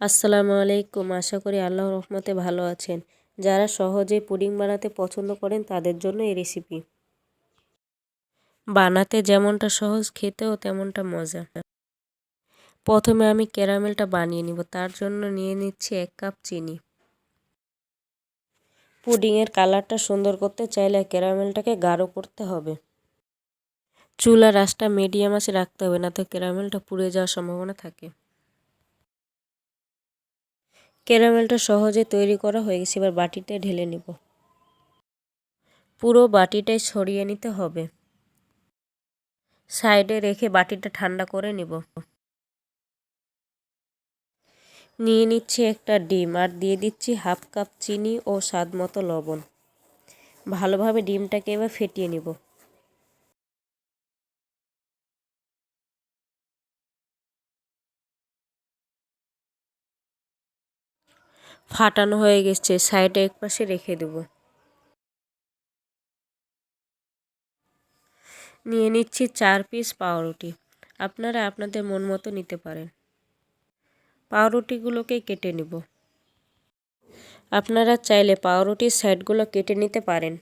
আসসালামু আলাইকুম। আশা করি আল্লাহ রহমতে ভালো আছেন। যারা সহজেই পুডিং বানাতে পছন্দ করেন, তাদের জন্য এই রেসিপি বানাতে যেমনটা সহজ, খেতেও তেমনটা মজা। প্রথমে আমি ক্যারামেলটা বানিয়ে নিব। তার জন্য নিয়ে নিচ্ছি এক কাপ চিনি। পুডিংয়ের কালারটা সুন্দর করতে চাইলে ক্যারামেলটাকে গাঢ় করতে হবে। চুলা রাসটা মিডিয়াম আছে রাখতে হবে, না তো ক্যারামেলটা পুড়ে যাওয়ার সম্ভাবনা থাকে। ক্যারামেলটা সহজে তৈরি করা হয়ে গেছে, এবার বাটিতে ঢেলে নিব। পুরো বাটিটাই ছড়িয়ে নিতে হবে। সাইডে রেখে বাটিটা ঠান্ডা করে নিব। নিয়ে নিচ্ছি একটা ডিম, আর দিয়ে দিচ্ছি হাফ কাপ চিনি ও স্বাদ মতো লবণ। ভালোভাবে ডিমটাকে এবার ফেটিয়ে নিব। ফাটানো হয়ে গেছে, সাইডে এক পাশে রেখে দেব। নিয়ে নিচ্ছি চার পিস পাউরুটি। আপনারা আপনাদের মন মতো নিতে পারেন। পাউরুটিগুলোকে কেটে নিব। আপনারা চাইলে পাউরুটির সাইডগুলো কেটে নিতে পারেন।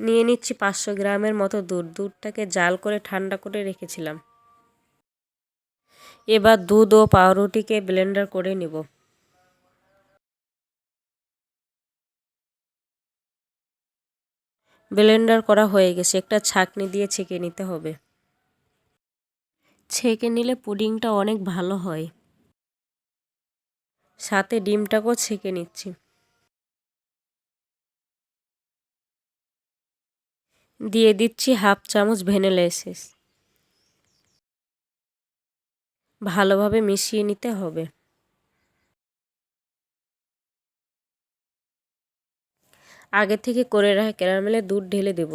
নিয়ে নিচ্ছি পাঁচশো গ্রামের মতো দুধ। দুধটাকে জাল করে ঠান্ডা করে রেখেছিলাম। এবার দুধ ও পাউরুটিকে ব্লেন্ডার করে নিব। ব্লেন্ডার করা হয়ে গেছে। একটা ছাকনি দিয়ে ছেঁকে নিতে হবে। ছেঁকে নিলে পুডিংটা অনেক ভালো হয়। সাথে ডিমটাকেও ছেঁকে নিচ্ছি। দিয়ে দিচ্ছি হাফ চামচ ভ্যানিলা এসেস ভালোভাবে মিশিয়ে নিতে হবে। আগে থেকে করে রাখা ক্যারামেলের দুধ ঢেলে দেব।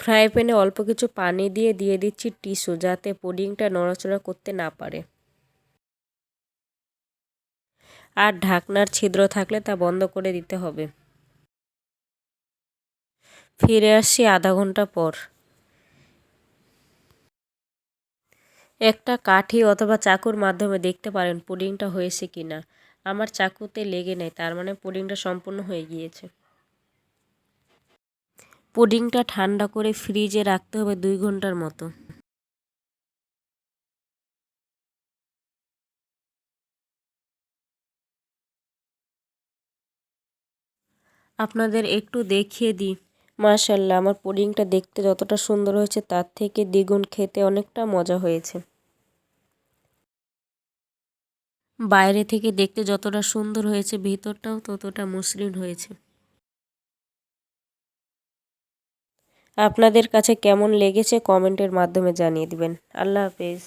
ফ্রাই প্যানে অল্প কিছু পানি দিয়ে দিয়ে দিচ্ছি টিস্যু যাতে পুডিংটা নড়াচড়া করতে না পারে। আর ঢাকনার ছিদ্র থাকলে তা বন্ধ করে দিতে হবে। ফিরে আসছি আধা ঘণ্টা পর। একটা কাঠি অথবা চাকুর মাধ্যমে দেখতে পারেন পুডিংটা হয়েছে কি না আমার চাকুতে লেগে নেই, তার মানে পুডিংটা সম্পূর্ণ হয়ে গিয়েছে। পুডিংটা ঠান্ডা করে ফ্রিজে রাখতে হবে দুই ঘণ্টার মতো। আপনাদের একটু দেখিয়ে দিই। মাশাল্লাহ আমার পুডিংটা দেখতে যতটা সুন্দর হয়েছে, তার থেকে দ্বিগুণ খেতে অনেকটা মজা হয়েছে। বাইরে থেকে দেখতে যতটা সুন্দর হয়েছে ভেতরটাও ততটা মসৃণ হয়েছে। আপনাদের কাছে কেমন লেগেছে কমেন্টের মাধ্যমে জানিয়ে দিবেন। আল্লাহ হাফেজ।